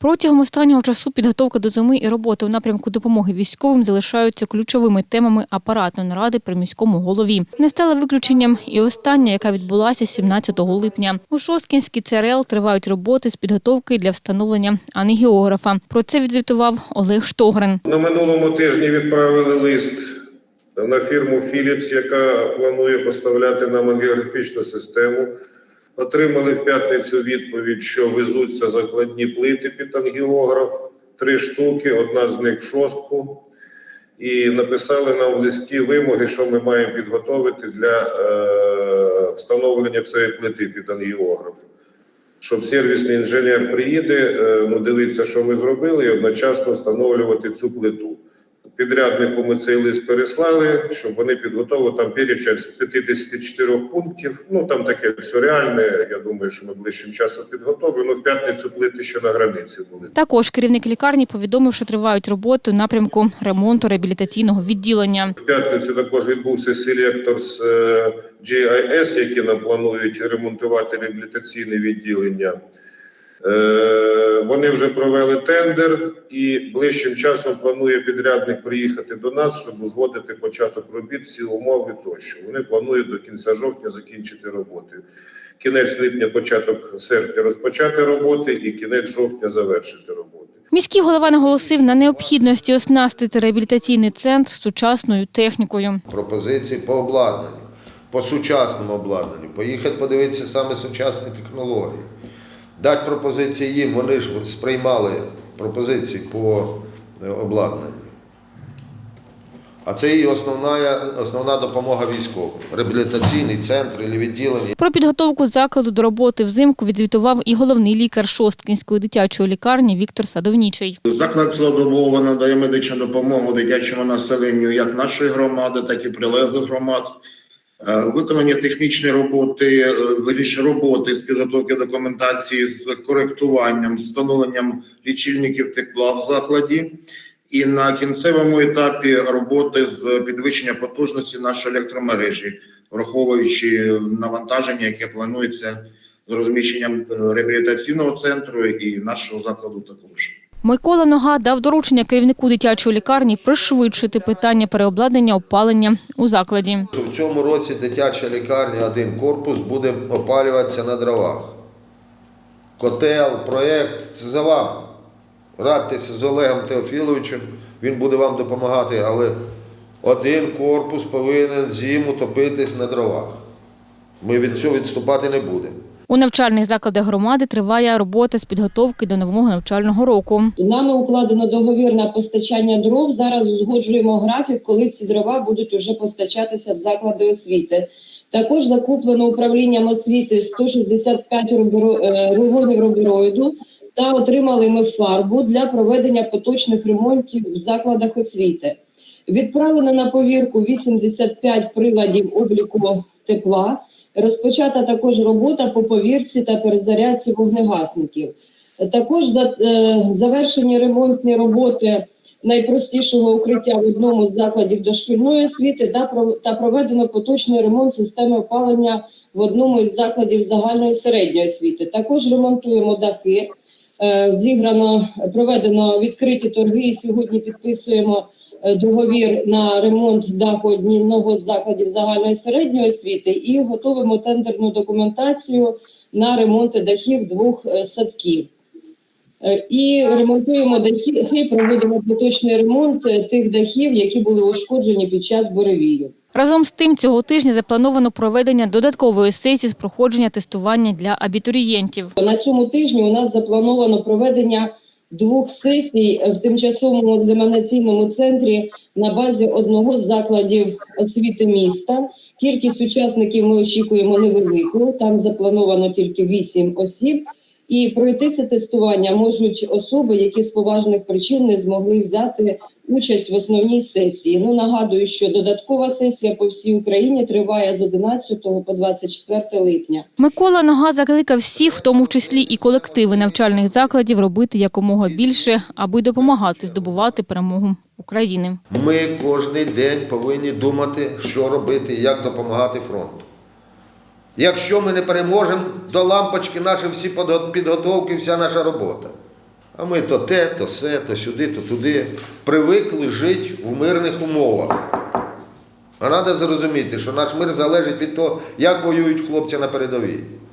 Протягом останнього часу підготовка до зими і роботи у напрямку допомоги військовим залишаються ключовими темами апаратної наради при міському голові. Не стала виключенням і остання, яка відбулася 17 липня. У Шосткінській ЦРЛ тривають роботи з підготовки для встановлення анегіографа. Про це відзвітував Олег Штогрин. На минулому тижні відправили лист на фірму Philips, яка планує поставляти нам ангіографічну систему. Отримали в п'ятницю відповідь, що везуться закладні плити під ангіограф, три штуки, одна з них в шостку. І написали нам в листі вимоги, що ми маємо підготовити для е, встановлення цієї плити під ангіограф. Щоб сервісний інженер приїде, е, ну, дивитися, що ми зробили, і одночасно встановлювати цю плиту. Підряднику ми цей лист переслали, щоб вони підготовили там перечень з 54 пунктів. Ну там таке все реальне. Я думаю, що ми ближчим часом підготовимо. Ну, в п'ятницю плити ще на границі були. Також керівник лікарні повідомив, що тривають роботи напрямку ремонту реабілітаційного відділення. В п'ятницю також відбувся селектор з е, GIS, які нам планують ремонтувати реабілітаційне відділення. Е, Вони вже провели тендер і ближчим часом планує підрядник приїхати до нас, щоб узгодити початок робіт, всі умови тощо. Вони планують до кінця жовтня закінчити роботи. Кінець липня, початок серпня розпочати роботи і кінець жовтня завершити роботи. Міський голова наголосив на необхідності оснастити реабілітаційний центр сучасною технікою. пропозиції по обладнанню, по сучасному обладнанню, поїхати подивитися саме сучасні технології, дати пропозиції їм, вони ж сприймали пропозиції по е, обладнанню. А це і основна, основна допомога військовим. Реабілітаційний центр і відділення. Про підготовку закладу до роботи взимку відзвітував і головний лікар Шосткінської дитячої лікарні Віктор Садовнічий. Заклад цілодобово надає медичну допомогу дитячому населенню як нашої громади, так і прилеглих громад. Е, Виконані технічні роботи, е, роботи з підготовки документації з коректуванням, встановленням лічильників тепла в закладі. І на кінцевому етапі роботи з підвищення потужності нашої електромережі, враховуючи навантаження, яке планується з розміщенням е, реабілітаційного центру і нашого закладу також. Микола Нога дав доручення керівнику дитячої лікарні пришвидшити питання переобладнання опалення у закладі. В цьому році дитяча лікарня, один корпус буде опалюватися на дровах. Котел, проєкт це за вами. Радьтеся з Олегом Теофіловичем, він буде вам допомагати, але один корпус повинен зиму топитись на дровах. Ми від цього відступати не будемо. У навчальних закладах громади триває робота з підготовки до нового навчального року. Нами укладено договір на постачання дров. Зараз узгоджуємо графік, коли ці дрова будуть уже постачатися в заклади освіти. Також закуплено управлінням освіти 165 руберо- е, рулонів рубероїду та отримали ми фарбу для проведення поточних ремонтів в закладах освіти. Відправлено на повірку 85 приладів обліку тепла. Розпочата також робота по повірці та перезарядці вогнегасників. Також за, е, завершені ремонтні роботи найпростішого укриття в одному з закладів дошкільної освіти та, проведено поточний ремонт системи опалення в одному із закладів загальної середньої освіти. Також ремонтуємо дахи. Е, Зіграно проведено відкриті торги. І сьогодні підписуємо договір на ремонт даху одного з закладів загальної середньої освіти і готуємо тендерну документацію на ремонти дахів двох е, садків. Е, І ремонтуємо дахи, проводимо поточний ремонт е, тих дахів, які були ушкоджені під час буревію. Разом з тим, цього тижня заплановано проведення додаткової сесії з проходження тестування для абітурієнтів. На цьому тижні у нас заплановано проведення двох сесій в тимчасовому екзаменаційному центрі на базі одного з закладів освіти міста. Кількість учасників ми очікуємо невелику. Там заплановано тільки 8 осіб. І пройти це тестування можуть особи, які з поважних причин не змогли взяти участь в основній сесії. Ну нагадую, що додаткова сесія по всій Україні триває з 11 по 24 липня. Микола Нога закликав всіх, в тому числі і колективи навчальних закладів, робити якомога більше, аби допомагати здобувати перемогу України. Ми кожен день повинні думати, що робити як допомагати фронту. Якщо ми не переможемо, до лампочки наші всі підготовки, вся наша робота. А ми то те, то все, то сюди, то туди. Привикли жити в мирних умовах. А треба зрозуміти, що наш мир залежить від того, як воюють хлопці на передовій.